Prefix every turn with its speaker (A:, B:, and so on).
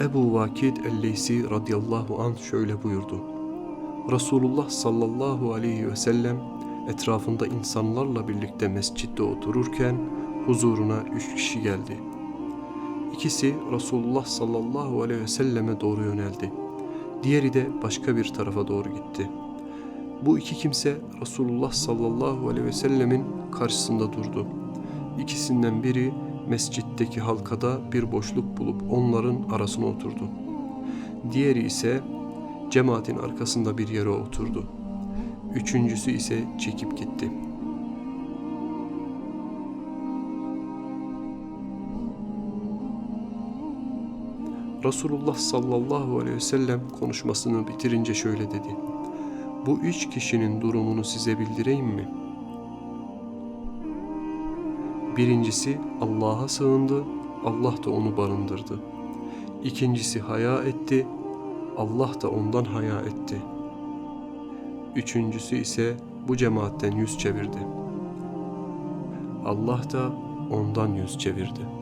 A: Ebu Vakid el-Leysi radıyallahu anh şöyle buyurdu. Resulullah sallallahu aleyhi ve sellem etrafında insanlarla birlikte mescitte otururken huzuruna üç kişi geldi. İkisi Resulullah sallallahu aleyhi ve selleme doğru yöneldi. Diğeri de başka bir tarafa doğru gitti. Bu iki kimse Resulullah sallallahu aleyhi ve sellemin karşısında durdu. İkisinden biri mescitteki halkada bir boşluk bulup onların arasına oturdu. Diğeri ise cemaatin arkasında bir yere oturdu. Üçüncüsü ise çekip gitti. Resulullah sallallahu aleyhi ve sellem konuşmasını bitirince şöyle dedi. Bu üç kişinin durumunu size bildireyim mi? Birincisi Allah'a sığındı, Allah da onu barındırdı. İkincisi haya etti, Allah da ondan haya etti. Üçüncüsü ise bu cemaatten yüz çevirdi. Allah da ondan yüz çevirdi.